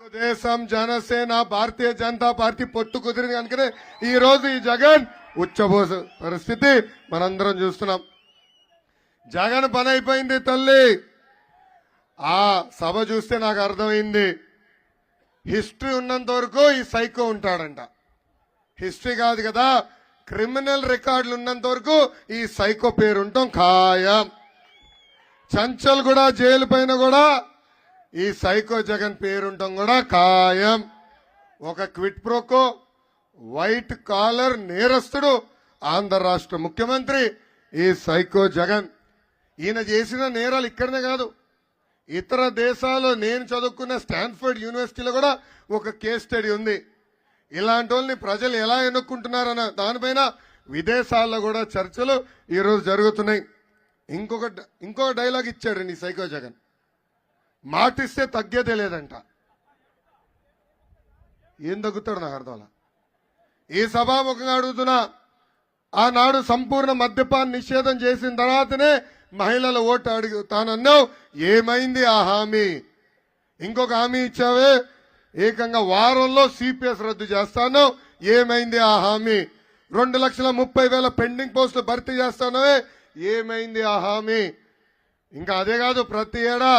Telugu Desam Janasena Bharatiya Janata party పొత్తు కుదిరింది. కనుకనే ఈ రోజు ఈ జగన్ ఉచ్చబోస పరిస్థితి మనందరం చూస్తున్నాం. జగన్ పని అయిపోయింది తల్లి. ఆ సభ చూస్తే నాకు అర్థమైంది. హిస్టరీ ఉన్నంత వరకు ఈ సైకో ఉంటాడంట. హిస్టరీ కాదు కదా క్రిమినల్ రికార్డులు ఉన్నంత వరకు ఈ సైకో పేరు ఖాయం. చంచల్ కూడా జైలు పైన కూడా ఈ సైకో జగన్ పేరుంటాం కూడా ఖాయం. ఒక క్విట్ ప్రోకో వైట్ కాలర్ నేరస్తుడు ఆంధ్ర రాష్ట్ర ముఖ్యమంత్రి ఈ సైకో జగన్. ఈయన చేసిన నేరాలు ఇక్కడనే కాదు. ఇతర దేశాల్లో నేను చదువుకున్న స్టాన్ఫర్డ్ యూనివర్సిటీలో కూడా ఒక కేస్ స్టడీ ఉంది. ఇలాంటి వాళ్ళని ప్రజలు ఎలా ఎన్నుకుంటున్నారన్న దానిపైన విదేశాల్లో కూడా చర్చలు ఈరోజు జరుగుతున్నాయి. ఇంకొక ఇంకొక డైలాగ్ ఇచ్చాడు నీ సైకో జగన్. మాటిస్తే తగ్గేదే లేదంట. ఏం తగ్గుతాడు నాకు అర్థం అలా. ఈ సభాముఖంగా అడుగుతున్నా ఆనాడు సంపూర్ణ మద్యపాన్ నిషేధం చేసిన తర్వాతనే మహిళల ఓటు అడుగుతానన్నావు ఏమైంది ఆ హామీ? ఇంకొక హామీ ఇచ్చావే ఏకంగా వారంలో సిపిఎస్ రద్దు చేస్తాను ఏమైంది ఆ హామీ? రెండు లక్షల ముప్పై వేల పెండింగ్ పోస్టులు భర్తీ చేస్తానవే ఏమైంది ఆ హామీ? ఇంకా అదే కాదు ప్రతి ఏడా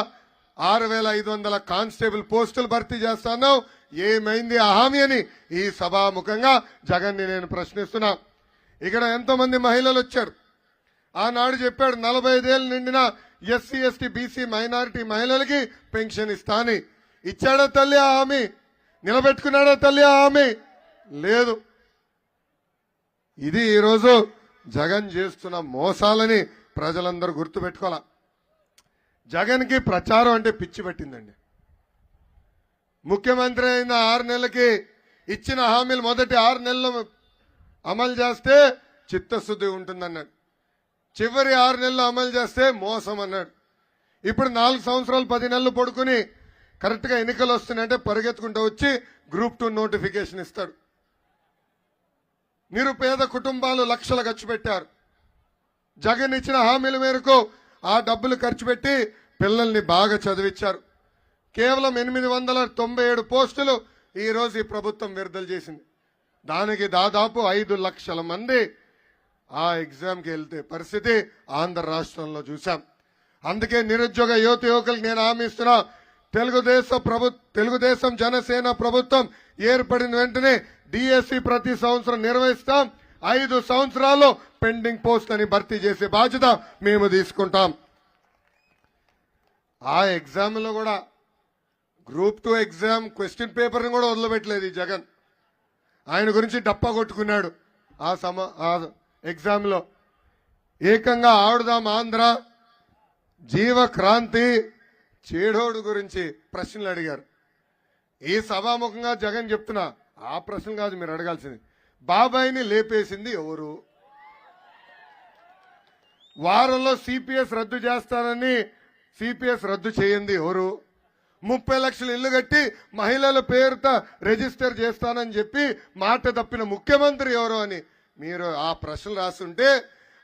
ఆరు వేల ఐదు వందల కానిస్టేబుల్ పోస్టులు భర్తీ చేస్తాను ఏమైంది ఆ హామీ అని? ఈ సభాముఖంగా జగన్ని నేను ప్రశ్నిస్తున్నా. ఇక్కడ ఎంతో మంది మహిళలు వచ్చారు. ఆనాడు చెప్పాడు నలభై ఐదేళ్ళు నిండిన ఎస్సీ ఎస్టీ బీసీ మైనారిటీ మహిళలకి పెన్షన్ ఇస్తా అని ఇచ్చాడా తల్లి ఆ హామీ? నిలబెట్టుకున్నాడా తల్లి ఆ హామీ? లేదు. ఇది ఈరోజు జగన్ చేస్తున్న మోసాలని ప్రజలందరూ గుర్తుపెట్టుకోవాలి? జగన్కి ప్రచారం అంటే పిచ్చి పట్టిందండి. ముఖ్యమంత్రి అయిన ఆరు నెలలకి ఇచ్చిన హామీలు మొదటి ఆరు నెలలు అమలు చేస్తే చిత్తశుద్ధి ఉంటుందన్నాడు. చివరి ఆరు నెలలు అమలు చేస్తే మోసం అన్నాడు. ఇప్పుడు నాలుగు సంవత్సరాలు పది నెలలు పడుకుని కరెక్ట్గా ఎన్నికలు వస్తున్నాయంటే పరిగెత్తుకుంటూ వచ్చి గ్రూప్ టూ నోటిఫికేషన్ ఇస్తాడు. నిరుపేద కుటుంబాలు లక్షలు ఖర్చు పెట్టారు. జగన్ ఇచ్చిన హామీల మేరకు ఆ డబ్బులు ఖర్చు పెట్టి పిల్లల్ని బాగా చదివించారు. కేవలం ఎనిమిది వందల తొంభై ఏడు పోస్టులు ఈరోజు ఈ ప్రభుత్వం విడుదల చేసింది. దానికి దాదాపు ఐదు లక్షల మంది ఆ ఎగ్జామ్కి వెళ్తే పరిస్థితి ఆంధ్ర రాష్ట్రంలో చూసాం అందుకే నిరుద్యోగ యువత యువకులకు నేను హామీ ఇస్తున్నా తెలుగుదేశం ప్రభు తెలుగుదేశం జనసేన ప్రభుత్వం ఏర్పడిన వెంటనే డిఎస్సి ప్రతి సంవత్సరం నిర్వహిస్తాం. ఐదు సంవత్సరాల్లో పెండింగ్ పోస్ట్ అని భర్తీ చేసే బాధ్యత మేము తీసుకుంటాం. ఆ ఎగ్జామ్లో కూడా గ్రూప్ టూ ఎగ్జామ్ క్వశ్చన్ పేపర్ని కూడా వదిలిపెట్టలేదు ఈ జగన్. ఆయన గురించి డప్పా కొట్టుకున్నాడు ఆ సమ ఆ ఎగ్జామ్లో. ఏకంగా ఆడుదాం ఆంధ్ర జీవక్రాంతి చేడోడు గురించి ప్రశ్నలు అడిగారు. ఈ సభాముఖంగా జగన్ చెప్తున్నా ఆ ప్రశ్న కాదు మీరు అడగాల్సింది. బాబాయిని లేపేసింది ఎవరు? వారంలో సిపిఎస్ రద్దు చేస్తానని సిపిఎస్ రద్దు చేయండి ఎవరు ముప్పై లక్షలు ఇల్లు కట్టి మహిళల పేరుతో రిజిస్టర్ చేస్తానని చెప్పి మాట తప్పిన ముఖ్యమంత్రి ఎవరు అని మీరు ఆ ప్రశ్నలు రాస్తుంటే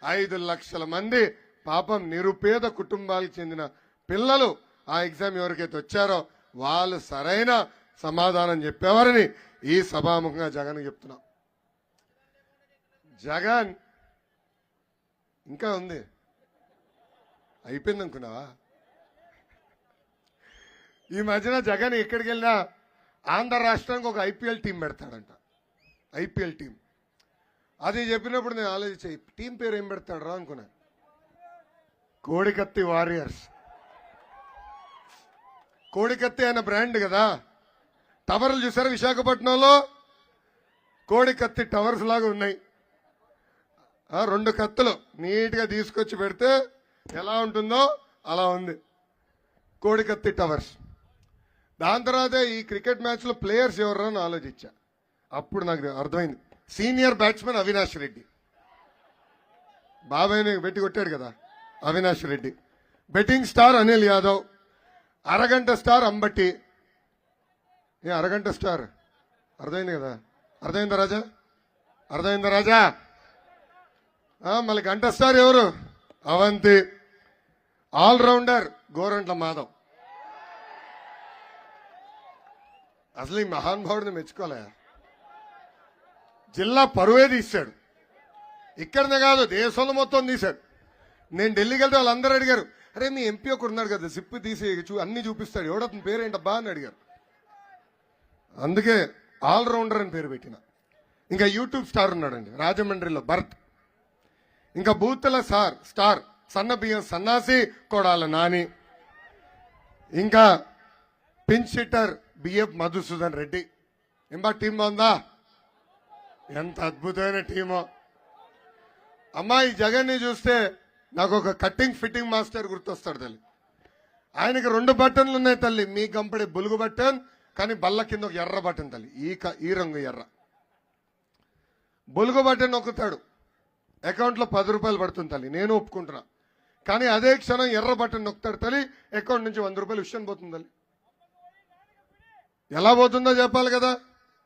ఐదు లక్షల మంది పాపం నిరుపేద కుటుంబాలకు చెందిన పిల్లలు ఆ ఎగ్జామ్ ఎవరికైతే వచ్చారో వాళ్ళు సరైన సమాధానం చెప్పేవారని ఈ సభాముఖంగా జగన్ చెప్తున్నాం. జగన్ ఇంకా ఉంది. అయిపోయింది అనుకున్నావా? ఈ మధ్యన జగన్ ఎక్కడికి వెళ్ళినా ఆంధ్ర రాష్ట్రానికి ఒక ఐపీఎల్ టీం పెడతాడంట. IPL team. అది చెప్పినప్పుడు నేను ఆలోచించే టీం పేరు ఏం పెడతాడు రా అనుకున్నాను కోడికత్తి వారియర్స్. కోడికత్తి అనే బ్రాండ్ కదా. టవర్లు చూసారు విశాఖపట్నంలో? కోడికత్తి టవర్స్ లాగా ఉన్నాయి. రెండు కత్తులు నీట్గా తీసుకొచ్చి పెడితే ఎలా ఉంటుందో అలా ఉంది. కోడికత్తి టవర్స్. దాని తర్వాత ఈ క్రికెట్ మ్యాచ్లో ప్లేయర్స్ ఎవరు ఆలోచించా. అప్పుడు నాకు అర్థమైంది. Senior batsmen Avinash Reddy. బాబాయ్ని పెట్టి కొట్టాడు కదా Avinash Reddy. Betting star Anil Yadav. అరగంట స్టార్ అంబట్టి ఏ అరగంట స్టార్. అర్థమైంది కదా? అర్థమైందా రాజా? అర్థమైందా రాజా? మళ్ళీ గంట స్టార్ ఎవరు? అవంతి. ఆల్రౌండర్ గోరంట్ల మాధవ్. అసలు ఈ మహానుభావుడిని మెచ్చుకోలే. జిల్లా పరువే తీశాడు. ఇక్కడనే కాదు దేశంలో మొత్తం తీశాడు. నేను ఢిల్లీకి వెళ్తే వాళ్ళందరూ అడిగారు అరే మీ ఎంపీ ఒకరు ఉన్నాడు కదా సిప్పు తీసి చూ అన్ని చూపిస్తాడు. ఎవడతని పేరేంటబ్బా అని అడిగారు. అందుకే ఆల్రౌండర్ అని పేరు పెట్టిన. ఇంకా యూట్యూబ్ స్టార్ ఉన్నాడండి రాజమండ్రిలో భరత్. ఇంకా బూతుల సార్ స్టార్ సన్న బియ్యం సన్నాసి కొడాల నాని. ఇంకా పిన్ షిట్టర్ బిఎఫ్ మధుసూదన్ రెడ్డి. ఎంబా టీం బాగుందా? ఎంత అద్భుతమైన టీమో. అమ్మా ఈ జగన్ని చూస్తే నాకు ఒక కట్టింగ్ ఫిట్టింగ్ మాస్టర్ గుర్తొస్తాడు తల్లి. ఆయనకి రెండు బటన్లు ఉన్నాయి తల్లి. మీ కంపెనీ బులుగు బటన్ కానీ బల్ల కింద ఒక ఎర్ర బటన్ తల్లి. ఈ క- ఈ రంగు ఎర్ర. బులుగు బటన్ నొక్కుతాడు. అకౌంట్లో పది రూపాయలు పడుతుంది తల్లి. నేను ఒప్పుకుంటున్నా. కానీ అదే క్షణం ఎర్ర బటన్ నొక్కుతాడు తల్లి అకౌంట్ నుంచి వంద రూపాయలు విషయం పోతుంది తల్లి. ఎలా పోతుందో చెప్పాలి కదా?